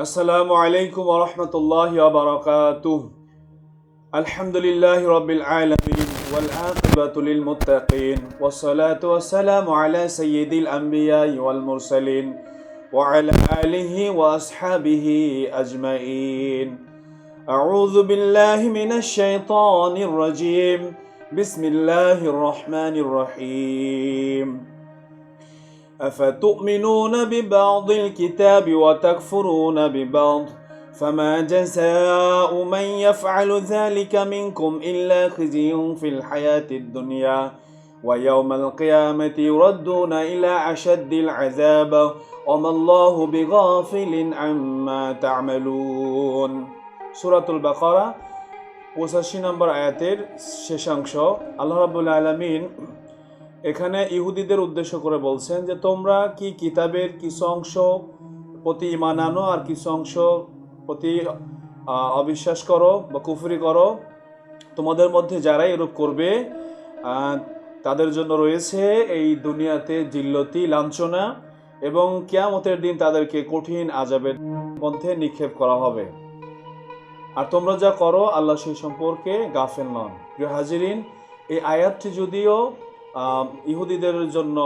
السلام عليكم ورحمة الله وبركاته. الحمد لله رب العالمين والعاقبة للمتقين والصلاة والسلام على سيد الأنبياء والمرسلين وعلى آله وأصحابه أجمعين. أعوذ بالله من الشيطان الرجيم. بسم الله الرحمن الرحيم. أفتؤمنون ببعض الكتاب وتكفرون ببعض فما جزاء من يفعل ذلك منكم إلا خزي في الحياة الدنيا ويوم القيامة يردون إلى أشد العذاب وما الله بغافل عما تعملون سورة البقرة পঁচাশি নম্বর আয়াতের শেষাংশ আল্লাহ রাবুল আলমিন এখানে ইহুদিদের উদ্দেশ্য করে বলছেন যে তোমরা কি কিতাবের কিছু অংশ প্রতি ইমান আনো আর কিছু অংশ প্রতি অবিশ্বাস করো বা কুফরি করো? তোমাদের মধ্যে যারা এরূপ করবে তাদের জন্য রয়েছে এই দুনিয়াতে জিল্লতি, লাঞ্ছনা এবং কেয়ামতের দিন তাদেরকে কঠিন আজাবের মধ্যে নিক্ষেপ করা হবে। আর তোমরা যা করো, আল্লাহ সেই সম্পর্কে গাফেল নন। প্রিয় হাজিরিন, এই আয়াতটি যদিও ইহুদিদের জন্য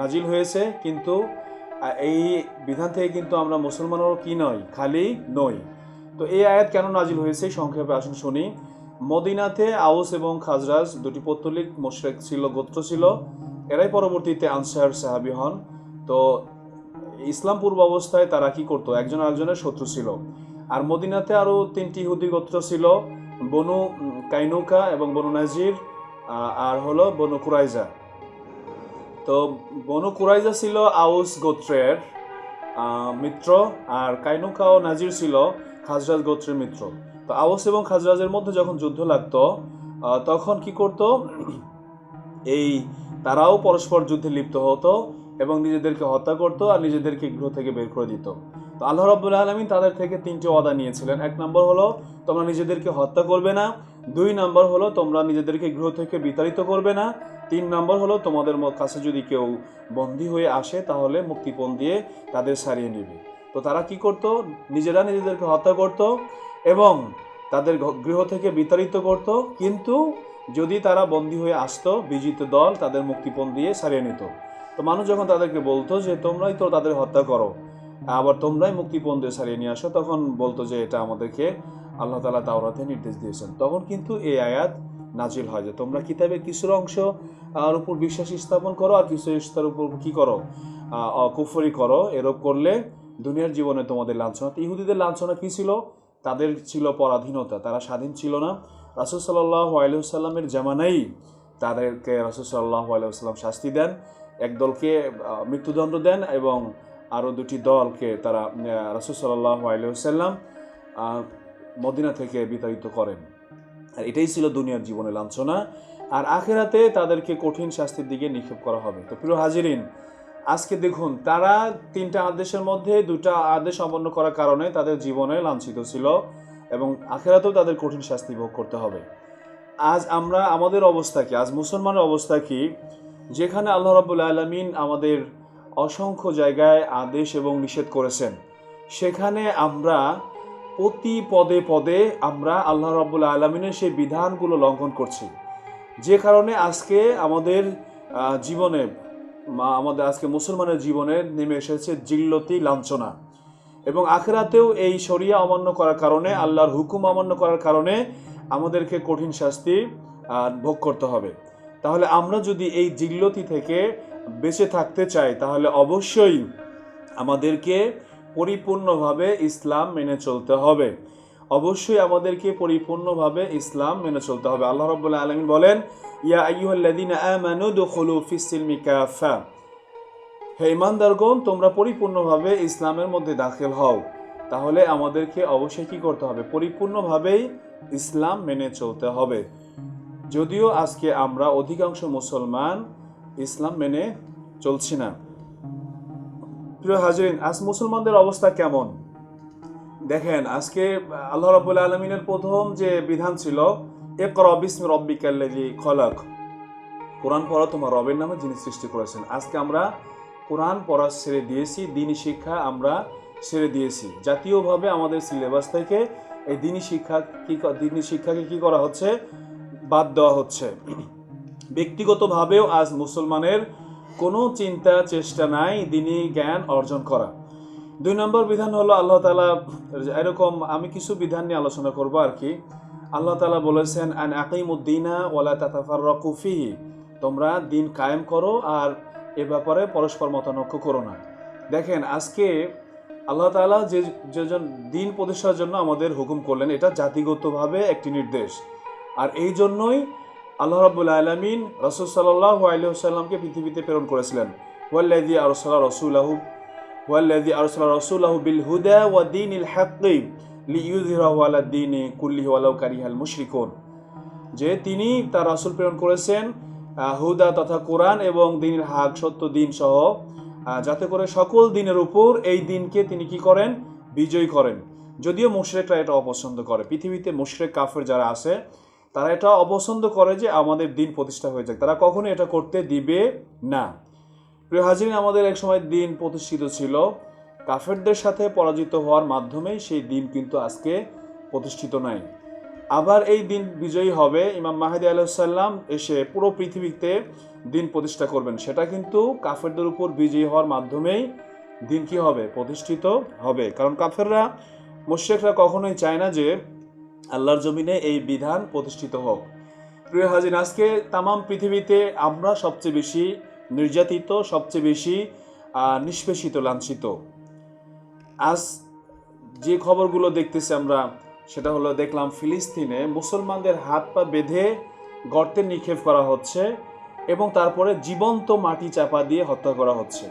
নাজিল হয়েছে, কিন্তু এই বিধান থেকে কিন্তু আমরা মুসলমানও কি নই, খালি নই। তো এই আয়াত কেন নাজিল হয়েছে? সংক্ষেপে আসুন শুনি। মদিনাতে আউস এবং খাজরাজ দুটি পত্তলিক মোশরেক ছিল, গোত্র ছিল। এরাই পরবর্তীতে আনসার সাহাবি হন। তো ইসলাম পূর্ব অবস্থায় তারা কি করতো? একজন আরেকজনের শত্রু ছিল। আর মদিনাতে আরও তিনটি ইহুদি গোত্র ছিল, বনু কাইনুকা এবং বনু নাজির। আর হলো বনু কুরাইজা। তো বনু কুরাইজা ছিল আউস গোত্রের মিত্র, আর কাইনুকা ও নাজির ছিল খাজরাজ গোত্রের মিত্র। তো আউস এবং খাজরাজের মধ্যে যখন যুদ্ধ লাগতো তখন কি করত? এই তারাও পরস্পর যুদ্ধে লিপ্ত হতো এবং নিজেদেরকে হত্যা করতো আর নিজেদেরকে গৃহ থেকে বের করে দিত। তো আল্লাহ রাব্বুল আলমিন তাদের থেকে তিনটি ওয়াদা নিয়েছিলেন। এক নম্বর হলো, তোমরা নিজেদেরকে হত্যা করবে না দুই নম্বর হলো, তোমরা নিজেদেরকে গৃহ থেকে বিতাড়িত করবে না। তিন নম্বর হলো, তোমাদের কাছে যদি কেউ বন্দী হয়ে আসে, তাহলে মুক্তিপণ দিয়ে তাদের সারিয়ে নেবে। তো তারা কি করত? নিজেরা নিজেদেরকে হত্যা করত এবং তাদের গৃহ থেকে বিতাড়িত করত। কিন্তু যদি তারা বন্দী হয়ে আসতো, বিজিত দল তাদের মুক্তিপণ দিয়ে সারিয়ে নিত। তো মানুষ যখন তাদেরকে বলতো যে, তোমরাই তো তাদের হত্যা করো, আবার তোমরাই মুক্তিপণ দিয়ে সারিয়ে নিয়ে আসো, তখন বলতো যে, এটা আমাদেরকে আল্লাহ তালা তাওরাতে নির্দেশ দিয়েছেন। তখন কিন্তু এই আয়াত নাজিল হয় যে তোমরা কিতাবের কিছুর অংশ আর উপর বিশ্বাস স্থাপন করো আর কিছু তার উপর কী করো? আহ, অকুফরি করো। এরূপ করলে দুনিয়ার জীবনে তোমাদের লাঞ্ছনা ইহুদিদের লাঞ্ছনা কী ছিল? তাদের ছিল পরাধীনতা তারা স্বাধীন ছিল না। রাসুল সাল্লাহ আলহিসাল্লামের জামানাই তাদেরকে রাসুল সাল্লাহ আলহিসাল্লাম শাস্তি দেন এক দলকে মৃত্যুদণ্ড দেন এবং আরও দুটি দলকে তারা রাসুল সাল্লাহ আলহিসাল্লাম মদিনা থেকে বিতাড়িত করেন। আর এটাই ছিল দুনিয়ার জীবনে লাঞ্ছনা। আর আখেরাতে তাদেরকে কঠিন শাস্তির দিকে নিক্ষেপ করা হবে। তো প্রিয় হাজিরিন, আজকে দেখুন, তারা তিনটা আদেশের মধ্যে দুটা আদেশ অমান্য করার কারণে তাদের জীবনে লাঞ্ছিত ছিল এবং আখেরাতেও তাদের কঠিন শাস্তি ভোগ করতে হবে। আজ আমরা, আমাদের অবস্থা কি? আজ মুসলমানের অবস্থা কি? যেখানে আল্লাহ রাবুল আলমিন আমাদের অসংখ্য জায়গায় আদেশ এবং নিষেধ করেছেন। সেখানে আমরা প্রতি পদে পদে আমরা আল্লাহ রাবুল আলমিনের সেই বিধানগুলো লঙ্ঘন করছি। যে কারণে আজকে আমাদের জীবনে আমাদের আজকে মুসলমানের জীবনে নেমে এসেছে জিল্লতি লাঞ্ছনা। এবং আখেরাতেও এই শরিয়া অমান্য করার কারণে, আল্লাহর হুকুম অমান্য করার কারণে আমাদেরকে কঠিন শাস্তি ভোগ করতে হবে। তাহলে আমরা যদি এই জিল্লতি থেকে বেঁচে থাকতে চাই, তাহলে অবশ্যই আমাদেরকে পরিপূর্ণভাবে ইসলাম মেনে চলতে হবে। অবশ্যই আমাদেরকে পরিপূর্ণভাবে ইসলাম মেনে চলতে হবে। আল্লাহ রাব্বুল আলামিন বলেন, ইয়া হে ইমানদারগণ তোমরা পরিপূর্ণভাবে ইসলামের মধ্যে দাখিল হও। তাহলে আমাদেরকে অবশ্যই কি করতে হবে? পরিপূর্ণভাবেই ইসলাম মেনে চলতে হবে। যদিও আজকে আমরা অধিকাংশ মুসলমান ইসলাম মেনে চলছি না। প্রিয় হাজরিন, আজ মুসলমানদের অবস্থা কেমন? দেখেন, আজকে আল্লাহ রাবুল আলমিনের প্রথম যে বিধান ছিল একর বিস্ম রব্বিকাল্লাজি খলাক। কোরআন পড়া তোমার রবের নামে যিনি সৃষ্টি করেছেন। আজকে আমরা কোরআন পড়া ছেড়ে দিয়েছি দিনই শিক্ষা আমরা ছেড়ে দিয়েছি। জাতীয়ভাবে আমাদের সিলেবাস থেকে এই দিনী শিক্ষা কি ক- দিনী শিক্ষাকে কি করা হচ্ছে? বাদ দেওয়া হচ্ছে। ব্যক্তিগতভাবেও আজ মুসলমানের কোনো চিন্তা, চেষ্টা নাই, দিনই জ্ঞান অর্জন করা। দুই নম্বর বিধান হলো আল্লাহ তালা এরকম আমি কিছু বিধান নিয়ে আলোচনা করব আর কি। আল্লাহ তালা বলেছেন, আন আকিমুদ্দিনা ওয়ালা তাতাফার রকুফিহি তোমরা দিন কায়েম করো আর এ ব্যাপারে পরস্পর মতানক্য করো না। দেখেন, আজকে আল্লাহ তাআলা যে যেজন দিন প্রতিষ্ঠার জন্য আমাদের হুকুম করলেন, এটা জাতিগতভাবে একটি নির্দেশ। আর এই জন্যই আল্লাহ রাবুল আলমিন রসুল সাল্লাহ আলহিহাল্লামকে পৃথিবীতে প্রেরণ করেছিলেন। ওয়াল্লাদি আরসাল্লাহ রসুলাহু ওয়াল্লাদি আরসাল্লাহ রসুলাহু বিল হুদা ওয়া দিন ইল হাক্কি লিউযহিরাহু আলা দ্বীনি কুল্লিহি ওয়ালাউ কারিহাল মুশরিকুন। যে তিনি তার রাসূল প্রেরণ করেছেন হুদা তথা কোরআন এবং দিনের হাক, সত্য দিন সহ যাতে করে সকল দিনের উপর এই দিনকে তিনি কি করেন? বিজয় করেন। যদিও মুশরেকরা এটা অপছন্দ করে। পৃথিবীতে মুশরেক, কাফের যারা আছে তারা এটা অপছন্দ করে যে আমাদের দিন প্রতিষ্ঠা হয়ে যাক। তারা কখনো এটা করতে দিবে না। প্রিয় হাজিরিন, আমাদের এক সময় দিন প্রতিষ্ঠিত ছিল। কাফেরদের সাথে পরাজিত হওয়ার মাধ্যমেই সেই দিন কিন্তু আজকে প্রতিষ্ঠিত নাই আবার এই দিন বিজয়ী হবে। ইমাম মাহাদি আলাইসাল্লাম এসে পুরো পৃথিবীতে দিন প্রতিষ্ঠা করবেন। সেটা কিন্তু কাফেরদের উপর বিজয়ী হওয়ার মাধ্যমেই দিন কি হবে? প্রতিষ্ঠিত হবে। কারণ কাফেররা মুশেকরা কখনোই চায় না যে আল্লাহর জমিনে এই বিধান প্রতিষ্ঠিত হোক। প্রিয় হাজিন আজকে তামাম পৃথিবীতে আমরা সবচেয়ে বেশি নির্যাতিত, সবচেয়ে বেশি নিষ্পেষিত, লাঞ্ছিত। আজ যে খবরগুলো দেখতেছি আমরা, সেটা হলো দেখলাম ফিলিস্তিনে মুসলমানদের হাত পা বেঁধে গর্তে নিক্ষেপ করা হচ্ছে এবং তারপরে জীবন্ত মাটি চাপা দিয়ে হত্যা করা হচ্ছে।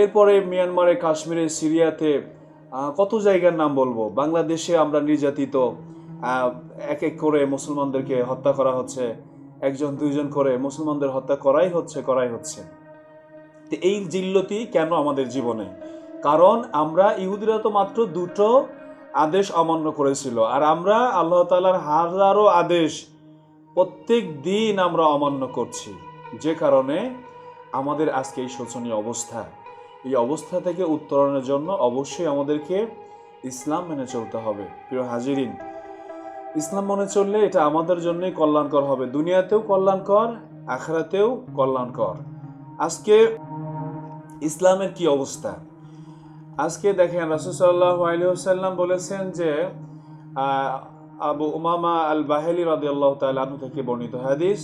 এরপরে মিয়ানমারে কাশ্মীরে সিরিয়াতে কত জায়গার নাম বলব? বাংলাদেশে আমরা নির্যাতিত এক এক করে মুসলমানদেরকে হত্যা করা হচ্ছে, একজন, দুইজন করে মুসলমানদের হত্যা করাই হচ্ছে করাই হচ্ছে। তো এই জিল্লতি কেন আমাদের জীবনে? কারণ আমরা ইহুদিরা তো মাত্র দুটো আদেশ অমান্য করেছিল, আর আমরা আল্লাহ তালার হাজারো আদেশ প্রত্যেক দিন আমরা অমান্য করছি। যে কারণে আমাদের আজকে এই শোচনীয় অবস্থা। এই অবস্থা থেকে উত্তরণের জন্য অবশ্যই আমাদেরকে ইসলাম মেনে চলতে হবে। প্রিয় হাজিরিন, ইসলাম মনে চললে এটা আমাদের জন্যই কল্যাণকর হবে। দুনিয়াতেও কল্যাণকর, আখরাতেও কল্যাণকর। আজকে ইসলামের কি অবস্থা? আজকে দেখেন রাসুসাল্লাহ আলহিহাল্লাম বলেছেন যে আবু উমামা আল বাহেলি রাদি আল্লাহ তালু থেকে বর্ণিত হাদিস।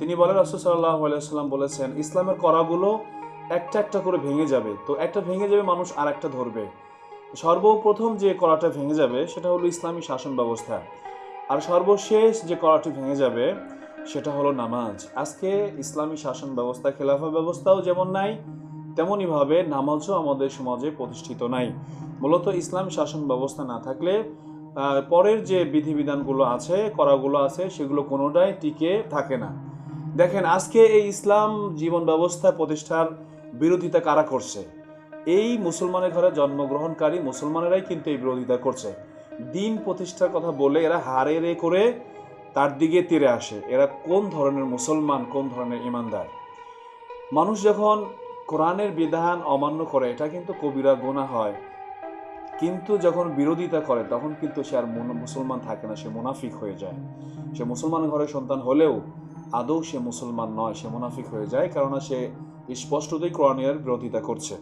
তিনি বলেন রাসুসাল্লাহ আলহিহাল্লাম বলেছেন, ইসলামের করাগুলো একটা একটা করে ভেঙে যাবে। তো একটা ভেঙে যাবে মানুষ আর একটা ধরবে। সর্বপ্রথম যে কড়াটা ভেঙে যাবে সেটা হলো ইসলামী শাসন ব্যবস্থা। আর সর্বশেষ যে কড়াটি ভেঙে যাবে সেটা হলো নামাজ। আজকে ইসলামী শাসন ব্যবস্থা, খেলাফা ব্যবস্থাও যেমন নাই তেমনইভাবে নামাজও আমাদের সমাজে প্রতিষ্ঠিত নাই। মূলত ইসলাম শাসন ব্যবস্থা না থাকলে পরের যে বিধিবিধানগুলো আছে করাগুলো আছে, সেগুলো কোনোটাই টিকে থাকে না। দেখেন, আজকে এই ইসলাম জীবন ব্যবস্থা প্রতিষ্ঠার বিরোধিতা কারা করছে? এই মুসলমানের ঘরে জন্মগ্রহণকারী মুসলমানেরাই কিন্তু এই বিরোধিতা করছে। দিন প্রতিষ্ঠার কথা বলে এরা হারে রে করে তার দিকে তীরে আসে। এরা কোন ধরনের মুসলমান, কোন ধরনের ইমানদার? মানুষ যখন কোরআনের বিধান অমান্য করে, এটা কিন্তু কবিরা গোনা হয়। কিন্তু যখন বিরোধিতা করে, তখন কিন্তু সে আর মুসলমান থাকে না, সে মুনাফিক হয়ে যায়। সে মুসলমান ঘরের সন্তান হলেও আদৌ সে মুসলমান নয়, সে মুনাফিক হয়ে যায়। কেননা সে স্পষ্টতই কোরআনের বিরোধিতা করছে।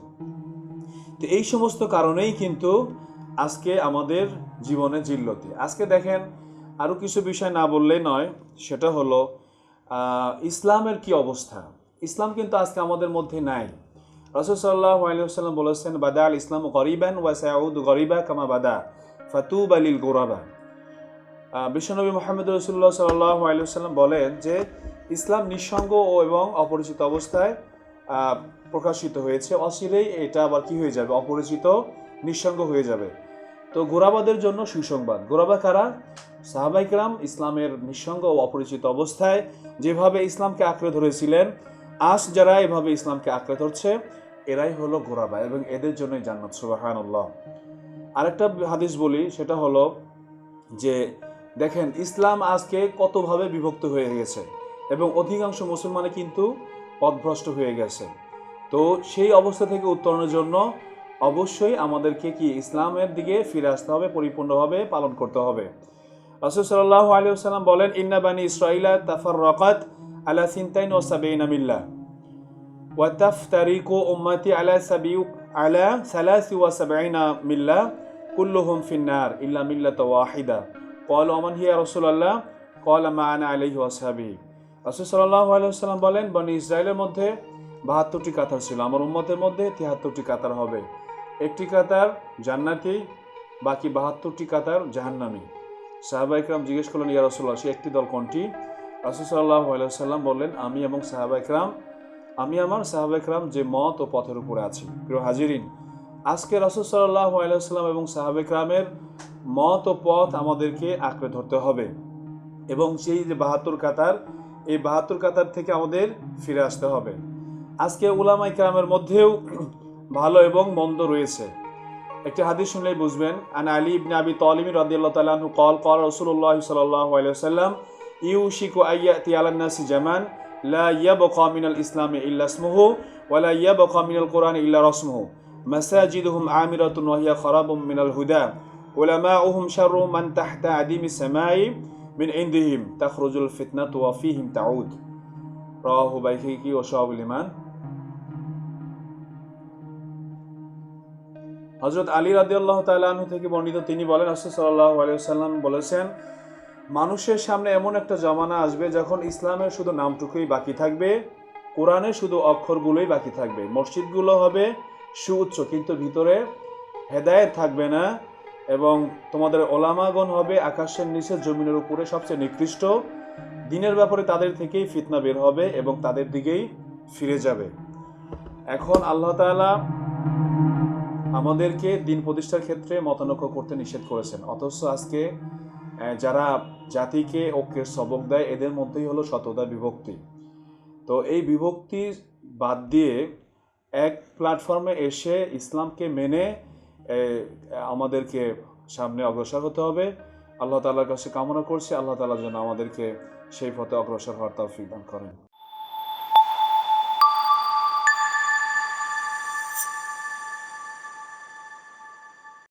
তো এই সমস্ত কারণেই কিন্তু আজকে আমাদের জীবনে জিল্লতি। আজকে দেখেন, আরও কিছু বিষয় না বললেই নয়, সেটা হলো ইসলামের কি অবস্থা? ইসলাম কিন্তু আজকে আমাদের মধ্যে নাই। রসুল সাল্লাহ আলিয়াল্লাম বলেছেন, বাদা আল ইসলাম গরিবান ওয়া সাউদ গরিবা কামা বাদা, ফাতুব আলিল গোরাবা। বিশ্বনবী মোহাম্মদ রসুল্লাহ সাল্লাহ আলিয়াল্লাম বলেন যে, ইসলাম নিঃসঙ্গ ও এবং অপরিচিত অবস্থায় প্রকাশিত হয়েছে। অচিরেই এটা আবার কি হয়ে যাবে? অপরিচিত, নিঃসঙ্গ হয়ে যাবে। তো গোরাবাদের জন্য সুসংবাদ। গোরাবা কারা? সাহাবাইকরাম ইসলামের নিঃসঙ্গ ও অপরিচিত অবস্থায় যেভাবে ইসলামকে আঁকড়ে ধরেছিলেন, আজ যারা এভাবে ইসলামকে আঁকড়ে ধরছে, এরাই হলো গোরাবা এবং এদের জন্যই জান্নাত সুবাহান আরেকটা হাদিস বলি, সেটা হলো যে, দেখেন, ইসলাম আজকে কতভাবে বিভক্ত হয়ে গেছে। এবং অধিকাংশ মুসলমানে কিন্তু পথভ্রষ্ট হয়ে গেছে। তো সেই অবস্থা থেকে উত্তরণের জন্য অবশ্যই আমাদেরকে কি ইসলামের দিকে ফিরে আসতে হবে, পরিপূর্ণভাবে পালন করতে হবে। রাসুল সাল্লাহ আলিয়াল্লাম বলেন ইন্নাবানী ইসরাইলা তাফার রকাত আলা সিনতাইন ও সাবেইন মিল্লা ওয়াতাফ তারিকো উম্মাতি আলা সাবিউ, আলা সালাসি ওয়া সাবাইনা মিল্লা কুল্লুহুম ফিন্নার ইল্লা মিল্লা তো ওয়াহিদা। কল ওমান হিয়া রসুল আল্লাহ কল মা আনা আলহি ওয়াসাবি রাসূল সাল্লাহ আলাইহি ওয়াসাল্লাম বলেন, বনি ইসরায়েলের মধ্যে বাহাত্তরটি কাতার ছিল। আমার উম্মতের মধ্যে তিয়াত্তরটি কাতার হবে। একটি কাতার জান্নাতি, বাকি বাহাত্তরটি কাতার জাহান্নামি। সাহাবা ইকরাম জিজ্ঞেস করলেন, ইয়া রসুল্লাহ সে একটি দল কোনটি? রাসূল সাল্লাহ আলাইহি ওয়াসাল্লাম বললেন, আমি এবং সাহাবা ইকরাম আমি আমার সাহাবা ইকরাম যে মত ও পথের উপরে আছি। প্রিয় হাজিরিন, আজকে রাসূল সাল্লাহ আলাইহি ওয়াসাল্লাম এবং সাহাবা ইকরামের মত ও পথ আমাদেরকে আঁকড়ে ধরতে হবে। এবং সেই যে বাহাত্তর কাতার এই বাহাত্তর কাতার থেকে আমাদের ফিরে আসতে হবে। আজকে উলামাই কালামের মধ্যেও ভালো এবং মন্দ রয়েছে। একটি হাদিস শুনলেই বুঝবেন, আন আলী ইবনে আবি তালিম রাদিয়াল্লাহু তাআলা আনহু কল কল রাসূলুল্লাহ সাল্লাল্লাহু আলাইহি ওয়াসাল্লাম, ইউশিকু আইয়াতি আলান নাসি জামান, লা ইয়াবকা মিনাল ইসলামি ইল্লা ইসমুহু, ওয়া লা ইয়াবকা মিনাল কোরআনি ইল্লা রাসমুহু, মাসাজিদুহুম আমিরাতুন ওয়া হিয়া খারাবুম মিনাল হুদা, উলামাউহুম শাররু মান তাহতা আদিমি সামাই মিন ইন্দিহিম তাখরুজুল ফিতনা তুয়াফিহিম তাউদ। রাহু ও শাহুল ইমান হজরত আলী রাদি আল্লাহ থেকে বর্ণিত তিনি বলেন আসল সাল্লাহ আলিয়াল্লাম বলেছেন, মানুষের সামনে এমন একটা জমানা আসবে যখন ইসলামের শুধু নামটুকুই বাকি থাকবে কোরআনে শুধু অক্ষরগুলোই বাকি থাকবে। মসজিদগুলো হবে সুউচ্চ, কিন্তু ভিতরে হেদায়ত থাকবে না। এবং তোমাদের ওলামাগণ হবে আকাশের নিচে, জমিনের উপরে সবচেয়ে নিকৃষ্ট। দিনের ব্যাপারে তাদের থেকেই ফিতনা বের হবে এবং তাদের দিকেই ফিরে যাবে। এখন আল্লাহ তাআলা আমাদেরকে দিন প্রতিষ্ঠার ক্ষেত্রে মতানক্য করতে নিষেধ করেছেন। অথচ আজকে যারা জাতিকে ঐক্যের সবক দেয়, এদের মধ্যেই হলো শততা বিভক্তি। তো এই বিভক্তি বাদ দিয়ে এক প্ল্যাটফর্মে এসে ইসলামকে মেনে আমাদেরকে সামনে অগ্রসর হতে হবে। আল্লাহ তাল্লাহর কাছে কামনা করছি। আল্লাহ তালা যেন আমাদেরকে সেই পথে অগ্রসর হওয়ার তৌফিক দান করেন।